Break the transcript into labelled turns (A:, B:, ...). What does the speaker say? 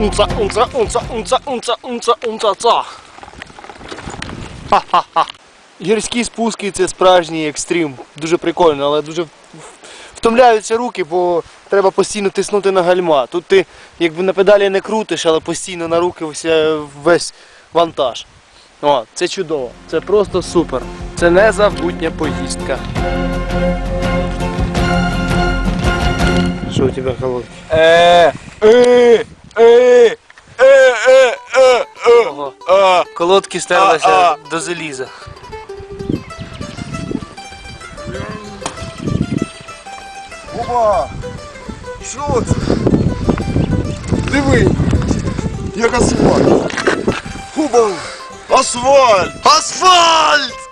A: Унца, унца, унца, унца, унца, унца, унца, ца. Ха-ха-ха. Гірські спуски це справжній екстрим. Дуже прикольно, але дуже втомляються руки, бо треба постійно тиснути на гальма. Тут ти якби на педалі не крутиш, але постійно на руки вся- весь вантаж. О, це чудово, це просто супер. Це незабутня поїздка. Що у тебе холодки?
B: Е, е, е, е, е, е, е. А,
A: Колодки стерлися до заліза.
B: Опа! Що це? Диви! Як асфальт! Опа! Асфальт!
A: Асфальт!